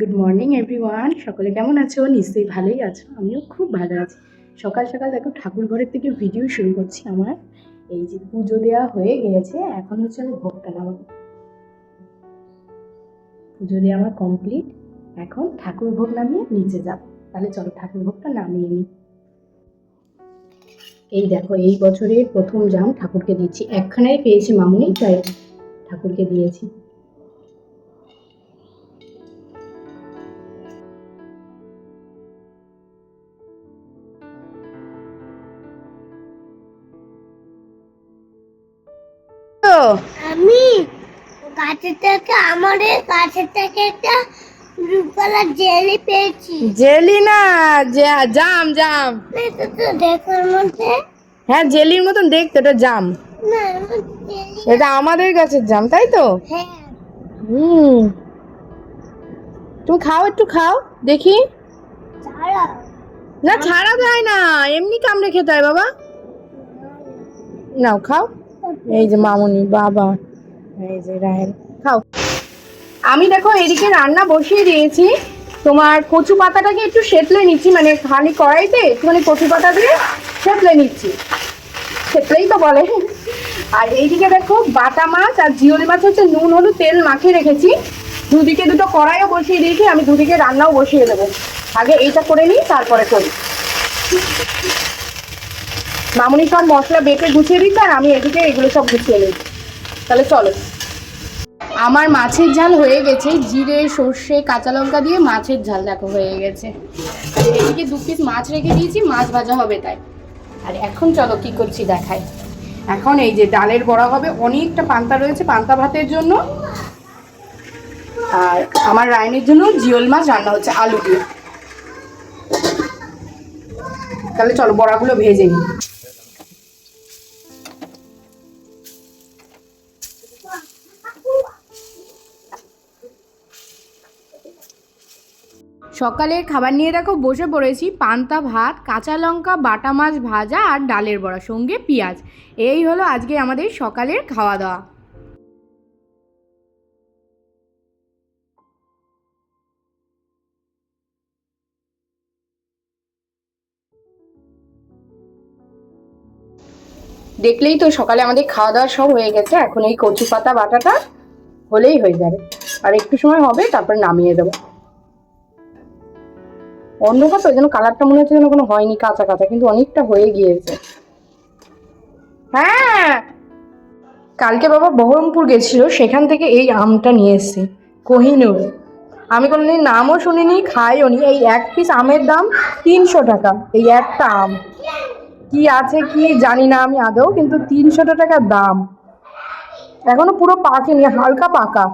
Good morning everyone সকলে কেমন আছো? নিশ্চয়ই ভালোই আছো। আমিও খুব ভালো আছি। সকাল সকাল দেখো, ঠাকুর ঘরের থেকে ভিডিও শুরু করছি আমার। এই যে পুজো দেওয়া হয়ে গিয়েছে এখন হচ্ছে আমি ভোগটা নামাবো। পুজো দেওয়া আমার কমপ্লিট এখন ঠাকুর ভোগ নামিয়ে নিচে যাব। তাহলে চলো ঠাকুর ভোগটা নামিয়ে নিই। এই দেখো, এই বছরের প্রথম জাম ঠাকুরকে দিচ্ছি একখানাই পেয়েছি মামুনি, তাই ঠাকুরকে দিয়েছি। আমি গাছের থেকে আমাদের গাছের থেকে একটা ব্লু কালার জেলি পেয়েছি। জেলি না জাম জাম। দেখার মধ্যে। হ্যাঁ জেলির মতন দেখতে এটা জাম। আমার এটা আমাদের গাছের জাম তাই তো? হ্যাঁ। হুম। তুমি খাও একটু খাও দেখি। না ছাড়া যায় না এমনি কামড়ে খেতে হয় বাবা। নাও খাও। এই যে মামুনি, বাবা। এই যে রায়ন খাও। আমি দেখো এদিকে রান্না বসিয়ে দিয়েছি। তোমার কচু পাতাটাকে একটু সেতলে নিচ্ছি মানে খালি কড়াইতে একটুখানি কচু পাতা দিয়ে সেতলে নিচ্ছি। সেতলেই তো বলে। আর এইদিকে দেখো বাটা মাছ আর জিওল মাছ হচ্ছে নুন, হলুদ, তেল মাখিয়ে রেখেছি। দুদিকে দুটো কড়াইও বসিয়ে দিয়েছি, আমি দুদিকে রান্নাও বসিয়ে দেবো। আগে এইটা করে নিই, তারপরে করি। মামুনি সব মশলা বেটে গুছিয়ে দিচ্ছে আর আমি এদিকে এগুলো সব গুছিয়ে নিই। তাহলে চলো। আমার মাছের ঝাল হয়ে গেছে। জিরে, সর্ষে, কাঁচা লঙ্কা দিয়ে মাছের ঝাল দেখো হয়ে গেছে। এদিকে দু পিস মাছ রেখে দিয়েছি, মাছ ভাজা হবে তাই। আর এখন চলো কি করছি দেখাই। এখন এই যে ডালের বড়া হবে, অনেকটা পান্তা রয়েছে পান্তা ভাতের জন্য। আর আমার রায়নের জন্য জিওল মাছ রান্না হচ্ছে আলু দিয়ে। তাহলে চলো বড়াগুলো ভেজে নিই। সকালের খাবার নিয়ে দেখো, বসে পড়েছি। পান্তা ভাত, কাঁচা লঙ্কা, বাটা মাছ ভাজা আর ডালের বড়া, সঙ্গে পেঁয়াজ। এই হলো আজকে আমাদের সকালের খাওয়া দাওয়া দেখলেই তো সকালে আমাদের খাওয়া দাওয়া সব হয়ে গেছে। এখন এই কচু পাতা বাটাটা হলেই হয়ে যাবে। আর একটু সময় হবে, তারপর নামিয়ে দেবো। অন্ধকার তো, ওই জন্য কালারটা মনে হচ্ছে যেন কোনো হয়নি কাঁচা কাঁচা কিন্তু অনেকটা হয়ে গিয়েছে। হ্যাঁ কালকে বাবা বহরমপুর গেছিল, সেখান থেকে এই আমটা নিয়ে এসেছি, কোহিনুর। আমি কোনোদিন নামও শুনিনি, খাইও নি, এই এক পিস আমের দাম তিনশো টাকা, এই একটা আম। কি আছে কি জানি না আমি আদৌ, কিন্তু তিনশো টাকা দাম। এখনও পুরো পাকেনি, হালকা পাকা।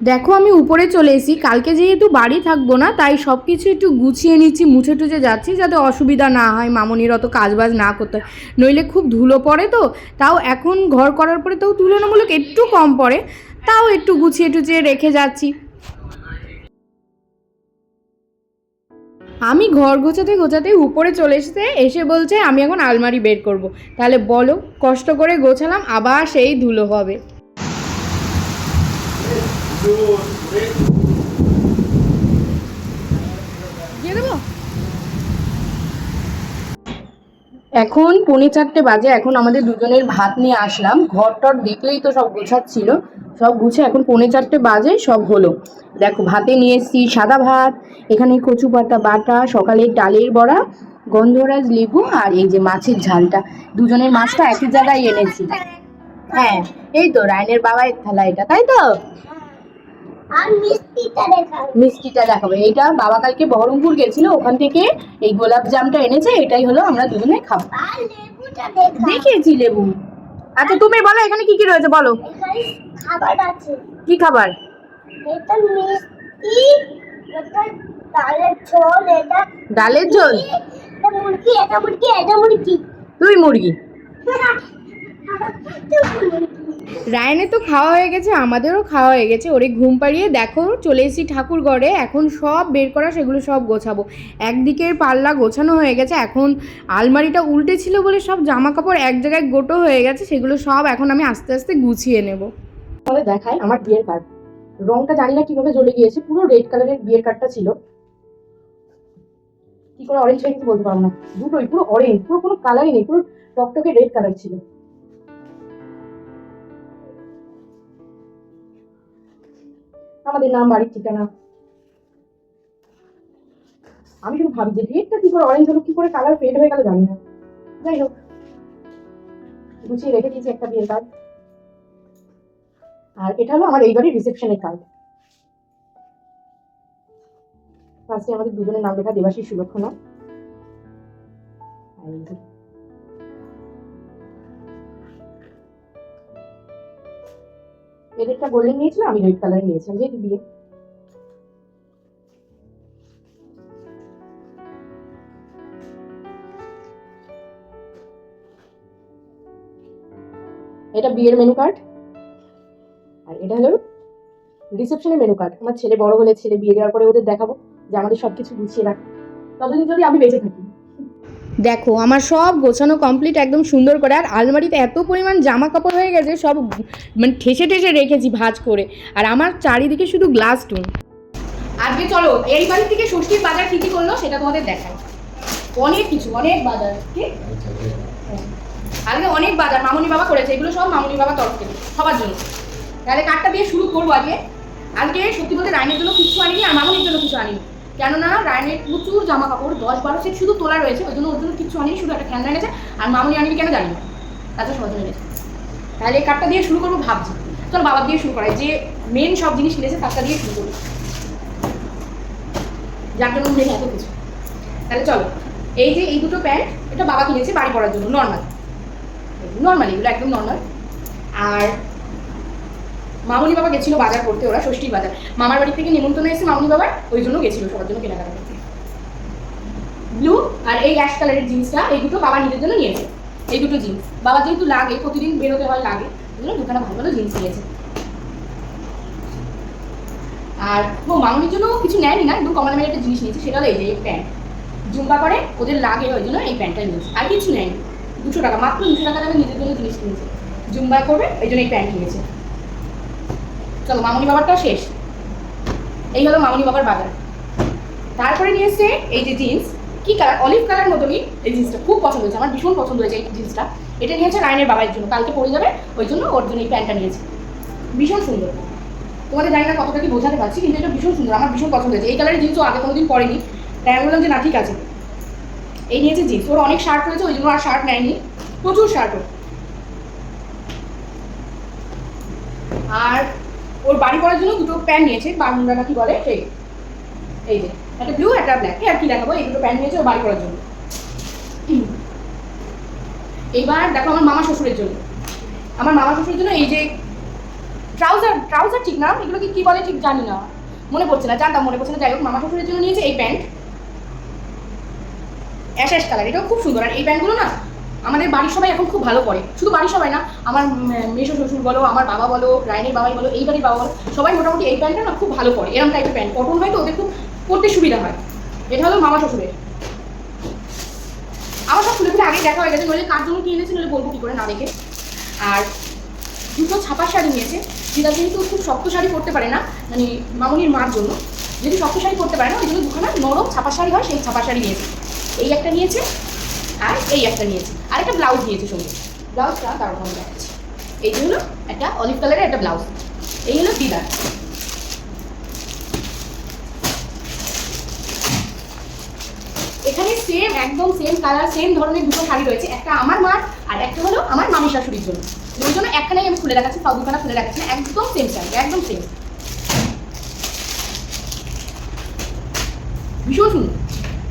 দেখো, আমি উপরে চলে এসেছি। কালকে যেহেতু বাড়ি থাকব না, তাই সব কিছু একটু গুছিয়ে নিচ্ছি, মুছে টুছে যাচ্ছি, যাতে অসুবিধা না হয়, মামনির অত কাজবাজ না করতে হয়। নইলে খুব ধুলো পড়ে তো, তাও এখন ঘর করার পরে তাও তুলনামূলক একটু কম পড়ে, তাও একটু গুছিয়ে টুছিয়ে রেখে যাচ্ছি। আমি ঘর গোছাতে গোছাতে উপরে চলে এসেছে, এসে বলছে, আমি এখন আলমারি বের করব। তাহলে বলো, কষ্ট করে গোছালাম, আবার সেই ধুলো হবে। এখন পৌনে চারটে বাজে, এখন আমাদের দুজনের ভাত নিয়ে আসলাম। ঘর টর দেখলেই তো সব গোছাচ্ছিল। সব গুছে এখন পৌনে চারটে বাজে, সব হলো। দেখো, ভাতে নিয়ে এসেছি সাদা ভাত, এখানে কচু পাতা, বাটা সকালে ডালের বড়া, গন্ধরাজ লেবু আর এই যে মাছের ঝালটা। দুজনের মাছটা একই জায়গায় এনেছি। হ্যাঁ এই তো, রায়নের বাবার থালা এটা, তাই তো? মিষ্টিটা দেখা দেখাবো। এইটা বাবা কালকে বহরমপুর গেছিল ওখান থেকে এই গোলাপ জামটা এনেছে এটাই হলো আমরা দুজনে খাব। দেখিয়েছি লেবু। আচ্ছা তুমি বলো এখানে কি কি রয়েছে বলো? খাবার আছে। কি খাবার? এটা মিষ্টি এটা ডালের ঝোল এটা ডালের ঝোল? এটা মুরগি এটা মুরগি এটা মুরগি। তুই মুরগি। রায়নের তো খাওয়া হয়ে গেছে, আমাদেরও খাওয়া হয়ে গেছে। ওরে ঘুম পাড়িয়ে দেখো, চলে এসেছি ঠাকুর এখন সব বের করা, সেগুলো সব গোছাবো। একদিকের পাল্লা গোছানো হয়ে গেছে, এখন আলমারিটা উল্টে ছিল বলে সব জামা কাপড় এক জায়গায় গোটো হয়ে গেছে, সেগুলো সব এখন আমি আস্তে আস্তে গুছিয়ে নেব। তাহলে দেখায় আমার বিয়ের কার্ড রংটা জানি না কীভাবে জ্বলে গিয়েছে, পুরো রেড কালারের বিয়ের কার্ডটা ছিল। কি করে অরেঞ্জ হয়ে বলতে পারব না। দুটোই, পুরো অরেঞ্জ পুরো কোনো কালারই নেই, পুরো টকটকে রেড কালার ছিল। আমাদের নাম, বাড়ির ঠিকানা। আমি শুধু ভাবি যে রেডটা কি করে অরেঞ্জ হলো, কি করে কালার ফেড হয়ে গেল জানি না। যাই হোক, গুছিয়ে রেখে দিয়েছি একটা বিয়ের কার্ড আর এটা হলো আমার এই বাড়ির রিসেপশনের কার্ড ফার্স্টে আমাদের দুজনের নাম লেখা দেবাশী সুলক্ষণা। এদেরটা গোল্ডেন নিয়েছিলাম আমি রেড কালার নিয়েছিলাম, যেহেতু বিয়ে। এটা বিয়ের মেনু কার্ড। আর এটা হলো রিসেপশনের মেনু কার্ড। আমার ছেলে বড় হলে ছেলে বিয়ে দেওয়ার পরে ওদের দেখাবো যে আমাদের সবকিছু গুছিয়ে রাখ। ততদিন যদি আমি বেঁচে থাকি। দেখো, আমার সব গোছানো কমপ্লিট একদম সুন্দর করে, আর আলমারিতে এত পরিমাণ জামা কাপড় হয়ে গেছে, সব মানে ঠেসে ঠেসে রেখেছি ভাঁজ করে। আর আমার চারিদিকে শুধু গ্লাস টুন আজকে চলো, এই বাড়ি থেকে ষষ্ঠীর বাজার কি কি করল সেটা তোমাদের দেখাই। অনেক কিছু, অনেক বাজার, কি? হ্যাঁ। আজকে অনেক বাজার, মামুনি বাবা করেছে, এগুলো সব মামুনি বাবা তরফ থেকে, সবার জন্য। তাহলে কার্ডটা দিয়ে শুরু করব আজকে। আজকে সত্যি বলতে রায়নের জন্য কিছু আনিনি, আর মামুনির জন্য কিছু আনিনি। কেননা রায়নের প্রচুর জামা কাপড় দশ বারো সেট শুধু তোলা রয়েছে, ওই জন্য ওর জন্য কিছু আনিনি, শুধু একটা খেলনা এনেছে, আর মামুনি আনিনি কেন জানি না। তাতে সবার জন্য এনেছে তাহলে এই কার্ডটা দিয়ে শুরু করব ভাবছি। চল বাবা দিয়ে শুরু করাই, যে মেন সব জিনিস কিনেছে তারটা দিয়ে শুরু করব যার জন্য মেন এত কিছু। তাহলে চলো, এই যে এই দুটো প্যান্ট, এটা বাবা কিনেছে বাড়ি পরার জন্য নর্মাল নর্মাল এগুলো, একদম নর্মাল আর মামুনি বাবা গেছিল বাজার করতে, ওরা ষষ্ঠীর বাজার। মামার বাড়ি থেকে নিমন্ত্রণ এসেছে মামুনি বাবার ওই জন্য গেছিল সবার জন্য কেনাকাটা করতে। ব্লু আর এই অ্যাশ কালারের জিন্সটা, এই দুটো বাবা নিজের জন্য নিয়েছে। এই দুটো জিন্স। বাবা যেহেতু লাগে, প্রতিদিন বেরোতে হয় লাগে, ওই জন্য দুখানা ভালো ভালো জিন্স নিয়েছে। আর ও মামুনির জন্য কিছু নেয়নি না, একদম কমন একটা জিনিস নিয়েছে, সেটা হলো এই যে এই প্যান্ট জুম্বা করে ওদের লাগে, ওই জন্য এই প্যান্টটা নিয়েছে। আর কিছু নেয়নি। দুশো টাকা, মাত্র দুশো টাকা দামে নিজের জন্য জিনিস কিনেছে। জুম্বা করবে ওই জন্য এই প্যান্ট কিনেছে। চলো, মামুনি বাবারটা শেষ। এই হলো মামুনি বাবার বাজার। তারপরে নিয়ে এসছে এই যে জিন্স কি কালার অলিভ কালার মতনই এই জিন্সটা। খুব পছন্দ হয়েছে, আমার ভীষণ পছন্দ হয়েছে এই জিন্সটা। এটা নিয়েছে রায়নের বাবার জন্য। কালকে পরে যাবে, ওই জন্য ওর জন্য এই প্যান্টটা নিয়েছে। ভীষণ সুন্দর। তোমাদের জানি না কতটা কি বোঝাতে পারছি, কিন্তু এটা ভীষণ সুন্দর, আমার ভীষণ পছন্দ হয়েছে। এই কালারের জিন্সও আগে কোনোদিন পরেনি। তাই আমি বললাম যে, না, ঠিক আছে। এই নিয়েছে জিন্স ওর অনেক শার্ট রয়েছে, ওই জন্য আর শার্ট নেয়নি। প্রচুর শার্ট আর ওর বাড়ি করার জন্য দুটো প্যান্ট নিয়েছে বারমুন্ডা না কি বলে? সেই এই যে, একটা ব্লু একটা ব্ল্যাক আর কি দেখাবো? এই দুটো প্যান্ট নিয়েছে ওর বাড়ি করার জন্য। এইবার দেখো আমার মামা শ্বশুরের জন্য। আমার মামা শ্বশুরের জন্য এই যে ট্রাউজার ট্রাউজার ঠিক না, এগুলো কি কি বলে ঠিক জানি না। মনে পড়ছে না, জানতাম, মনে পড়ছে না। যাই হোক, মামা শ্বশুরের জন্য নিয়েছে এই প্যান্ট। অ্যাশ অ্যাশ কালার, এটাও খুব সুন্দর। আর এই প্যান্টগুলো না আমাদের বাড়ির সবাই এখন খুব ভালো করে। শুধু বাড়ির সবাই না, আমার মেশো শ্বশুর বলো, আমার বাবা বলো রায়নের বাবাই বলো, এই বাড়ির বাবা বলো, সবাই মোটামুটি এই প্যান্টটা না খুব ভালো পরে এরকম টাইপের প্যান্ট। কটন হয় তো ওদের খুব পরতে সুবিধা হয়। এটা হলো মামা শ্বশুরের। আমার সব খুলে আগেই দেখা হয়ে গেছে, নইলে কার জন্য কি এনেছে নইলে বলব কি করে না দেখে। আর দুটো ছাপার শাড়ি নিয়েছে, যেটা যেহেতু খুব শক্ত শাড়ি পরতে পারে না মানে মামনির মার জন্য যদি শক্ত শাড়ি পরতে পারে না, ওই জন্য দুখানা নরম ছাপা শাড়ি হয়, সেই ছাপা শাড়ি নিয়েছে। এই একটা নিয়েছে আর এই একটা নিয়েছে। আর একটা ব্লাউজ নিয়েছে সঙ্গে। ব্লাউজটা তার ওখানে দেখাচ্ছি এই যে হলো একটা অলিভ কালারের একটা ব্লাউজ এই হলো দিদার। এখানে সেম একদম সেম কালার সেম ধরনের দুটো শাড়ি রয়েছে। একটা আমার মার আর একটা হলো আমার মামি শাশুড়ির জন্য। ওই জন্য একখানেই আমি খুলে দেখাচ্ছি, সব দুখানা খুলে দেখাচ্ছি একদম সেম শাড়ি, একদম সেম ভীষণ সুন্দর।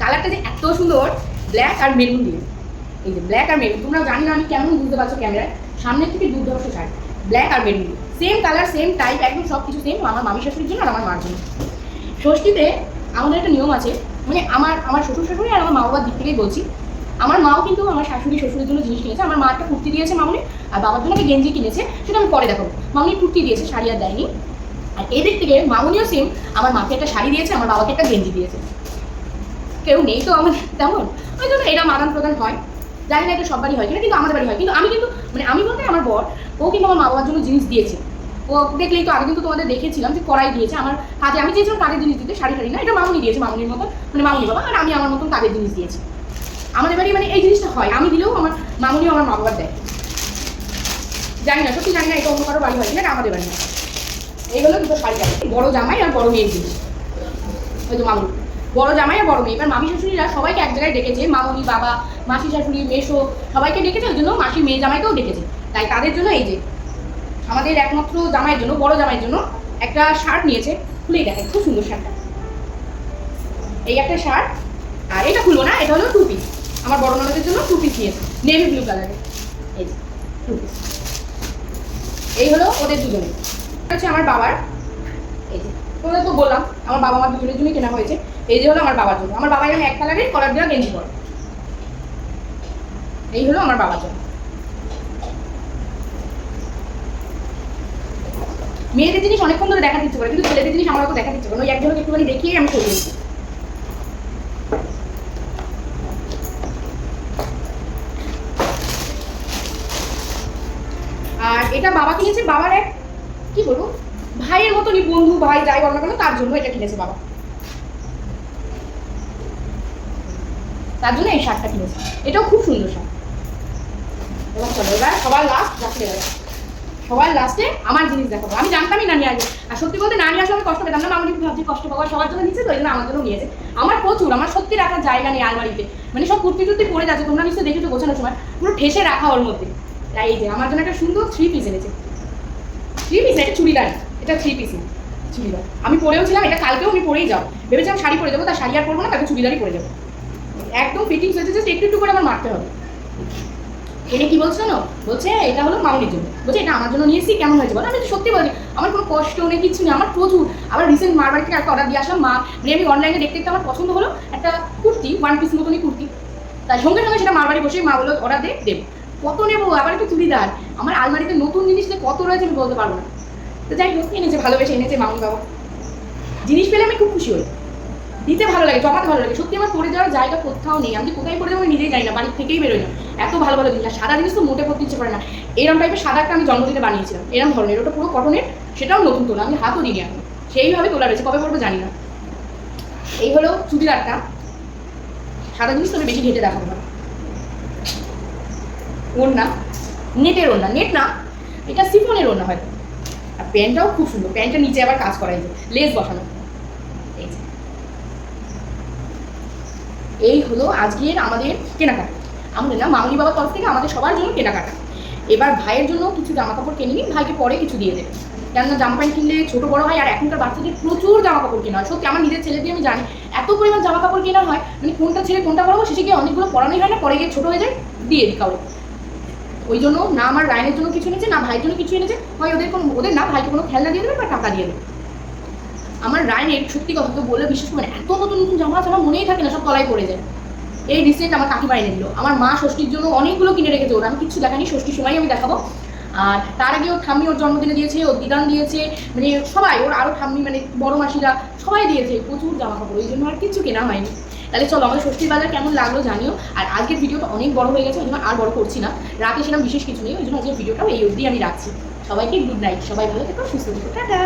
কালারটা যে এত সুন্দর ব্ল্যাক আর মেরুন দিয়ে। এই যে ব্ল্যাক আর মেরুন তোমরা জানি না আমি কেমন বুঝতে পারছ ক্যামেরায় সামনের থেকে দুর্ধর্ষ শাড়ি ব্ল্যাক আর maroon same colour same type একদম সব কিছু সেম আমার মামি শাশুড়ির জন্য আর আমার মার জন্য। ষষ্ঠীতে আমাদের একটা নিয়ম আছে মানে আমার আমার শ্বশুর শাশুড়ি আর আমার মা বাবার দিক থেকেই বলছি। আমার মাও কিন্তু আমার শাশুড়ি শ্বশুরের জন্য জিনিস কিনেছে, আমার মা একটা কুর্তি দিয়েছে মামনি, আর বাবার জন্য একটা গেঞ্জি কিনেছে, সেটা আমি পরে দেখাবো। মামনি কুর্তি দিয়েছে, শাড়ি আর দেয়নি। আর এদিক থেকে মামনিও সেম আমার মাকে একটা শাড়ি দিয়েছে, আমার বাবাকে একটা গেঞ্জি দিয়েছে। কেউ নেই, তো আমাদের তেমন। ওই জন্য এটা মাদান প্রদান হয়। জানি না এটা সব বাড়ি হয় কিনা কিন্তু আমাদের বাড়ি হয়। কিন্তু আমি কিন্তু মানে আমি বলতে আমার বর, ও কিন্তু আমার মা বাবার জন্য জিনিস দিয়েছে। ও দেখলেই তো, আগে কিন্তু তোমাদের দেখেছিলাম যে কড়াই দিয়েছে, আমার হাতে আমি চেয়েছিলাম কাজের জিনিস দিতে, শাড়ি টাড়ি না, এটা মামুনি দিয়েছে, মামুনির মতন মানে মামুনি বাবা, আর আমি আমার মতন কাজের জিনিস দিয়েছি। আমাদের বাড়ি মানে এই জিনিসটা হয়, আমি দিলেও আমার মামুনিও আমার মা বাবার দেয়। জানি না, সত্যি জানি না, এটা অন্য কারও বাড়ি হয় এটা আমাদের বাড়ি এই হলো দুটো শাড়ি, বড় জামাই আর বড় মেয়ের জিনিস। ওই তো মামুনি। বড় জামাই আর বড় মেয়ে। এবার মামি শাশুড়িরা সবাইকে এক জায়গায় ডেকেছে, মামুনি, বাবা, মাসি শাশুড়ি মেশো সবাইকে ডেকেছে, ওই জন্য মাসি মেয়ে জামাইকেও ডেকেছে। তাই তাদের জন্য এই যে, আমাদের একমাত্র জামাইয়ের জন্য, বড় জামাইয়ের জন্য একটা শার্ট নিয়েছে, খুলেই দেখেন, খুব সুন্দর শার্টটা। এই একটা শার্ট, আর এটা খুলবো না, এটা হলো টু পিস আমার বড় ননদের জন্য টু পিস নিয়েছে নেভি ব্লু কালারের এই যে এই হলো ওদের দুজনে এটা হচ্ছে আমার বাবার। এই যে তোদের তো বললাম, আমার বাবা মা দুজনের জন্যই কেনা হয়েছে। এই যে হলো আমার বাবার জন্য। আমার বাবা এখানে এক কালারের কলার দেওয়া গেঞ্জি পরে। এই হলো আমার বাবার জন্য। মেয়েদের জিনিস অনেকক্ষণ ধরে দেখা দিচ্ছে করে, কিন্তু ছেলেদের জিনিস আমার দেখা দিচ্ছে করে ওই একজনকে একটুখানি দেখিয়ে আমি চলে এসেছি। আর এটা বাবা কিনেছে? বাবার এক, কি বলব? ভাইয়ের মতনই বন্ধু, ভাই, যাই বল না কেন, তার জন্য এটা কিনেছে বাবা। তার জন্য এই শার্টটা কিনেছে। এটাও খুব সুন্দর শার্ট। এবার চলো, এবার সবার লাস্ট রাখতে সবার লাস্টে আমার জিনিস দেখাবো। আমি জানতামই না নিয়ে আসবে। আর সত্যি বলতে না নিয়ে আসলে আমি কষ্ট পেতাম না আমি ভাবছি কষ্ট পাবো। সবার জন্য নিচ্ছে তো, এই জন্য আমার জন্য নিয়েছে। আমার প্রচুর, আমার সত্যি রাখার জায়গা নেই আলমারিতে। মানে সব কুর্তি টুর্তি পড়ে যাচ্ছে, তোমরা নিশ্চয়ই দেখেছ গোছানোর সময়। পুরো ঠেসে রাখা ওর মধ্যে। তাই এই যে, আমার জন্য একটা সুন্দর থ্রি পিস এনেছে। থ্রি পিস এটা চুড়িদার। এটা থ্রি পিস চুড়িদার। আমি পরেও ছিলাম, এটা কালকেও আমি পরেই যাও ভেবেছিলাম শাড়ি পরে যাব, তার শাড়ি আর পরবো না তাকে চুড়িদারই পরে যাব। একদম ফিটিংস হয়েছে জাস্ট একটু একটু করে আমার মারতে হবে। এনে কি বলছো না বলছে, এটা হলো মাউনির জন্য। বলছে, এটা আমার জন্য নিয়েছি, কেমন হয়েছে বলো? আমি তো সত্যি বলছি আমার কোনো কষ্ট নেই কিছু নেই, আমার প্রচুর। আবার রিসেন্ট মারবাড়ি থেকে একটা অর্ডার দিয়ে আসলাম, মা মানে আমি অনলাইনে দেখতে দেখতে আমার পছন্দ হলো একটা কুর্তি ওয়ান পিস মতনই কুর্তি। তাই সঙ্গে সঙ্গে সেটা মারবাড়ি বসে মা বলল অর্ডার দে, দেব। কত নেব? আবার একটু চুড়িদার। আমার আলমারিতে নতুন জিনিস কত রয়েছে আমি বলতে পারব না। তো যাই হোক এনেছে ভালোবেসে এনেছে মামুন বাবা। জিনিস পেলে আমি খুব খুশি হই। দিতে ভালো লাগে, জমাতে ভালো লাগে। সত্যি আমার পড়ে যাওয়ার জায়গা কোথাও নেই। আমি কোথায় পড়ে যাব আমি নিজেই যাই না, বাড়ির থেকেই বেরোই না। এত ভালো ভালো জিনিস। সাদা জিনিস তো মোটে পড়তে ইচ্ছে করে না। এরকম টাইপের সাদা একটা আমি জন্মদিনে বানিয়েছিলাম। এরকম ধরনের। ওটা পুরো কটনের সেটাও নতুন তোলা আমি হাতও দিইনি এখন। সেইভাবে তোলা রয়েছে। কবে পড়ব জানি না। এই হলো চুড়িদারটা সাদা জিনিস তো আমি বেশি ঘেটে দেখাবো না। ওড়না। নেটের ওড়না। নেট না। এটা সিফনের ওড়না হয়তো আর প্যান্টটাও খুব সুন্দর। প্যান্টটা নিচে আবার কাজ করা যে লেস বসানো। এই হলো আজকের আমাদের কেনাকাটা। আমাদের না মামনি বাবার তরফ থেকে আমাদের সবার জন্য কেনাকাটা। এবার ভাইয়ের জন্য কিছু জামা কাপড় কিনে নিন, ভাইকে পরে কিছু দিয়ে দেবে। কেননা জামা প্যান্ট কিনলে ছোটো বড় হয় আর এখনকার বাচ্চাদের প্রচুর জামা কাপড় কেনা হয়। সত্যি, আমার নিজের ছেলে দিয়ে আমি জানি, এত পরিমাণ জামা কাপড় কেনা হয় মানে কোনটা ছেড়ে কোনটা পড়াবো শেষে গিয়ে অনেকগুলো পড়ানোই হয় না, পরে গিয়ে ছোটো হয়ে যায়, দিয়ে দিই কাউকে। ওই জন্য না আমার রায়নের জন্য কিছু এনেছে, না ভাইয়ের জন্য কিছু এনেছে, হয় ওদের কোনো ওদের না ভাইকে কোনো খেলনা দিয়ে দেবে বা টাকা দিয়ে দেবে। আমার রায়নের সত্যি কথা তো বলে বিশেষ করে এত নতুন নতুন জামা আছে, আমার মনেই থাকে না, সব তলায় পড়ে যায়। এই রিসেন্ট আমার কাকিমা এনে দিল। আমার মা ষষ্ঠীর জন্য অনেকগুলো কিনে রেখেছে ওর, আমি কিছু দেখানি ষষ্ঠীর সময় আমি দেখাবো। আর তার আগে ওর ঠাম্মি ওর জন্মদিনে দিয়েছে, ওর দিদান দিয়েছে মানে সবাই, ওর আরও ঠাম্মি মানে বড় মাসিরা সবাই দিয়েছে প্রচুর জামা কাপড় ওই জন্য আর কিছু কেনা হয়নি। তাহলে চলো আমার ষষ্ঠীর বাজার কেমন লাগল জানিও। আর আজকের ভিডিওটা অনেক বড় হয়ে গেছে, ওই জন্য আর বড় করছি না। রাতে সেরকম বিশেষ কিছু নেই, ওই জন্য আজকের ভিডিওটা এই অবধি আমি রাখছি। সবাইকে গুড নাইট সবাই ভালো থেকো, সুস্থ থেকো, টাটা।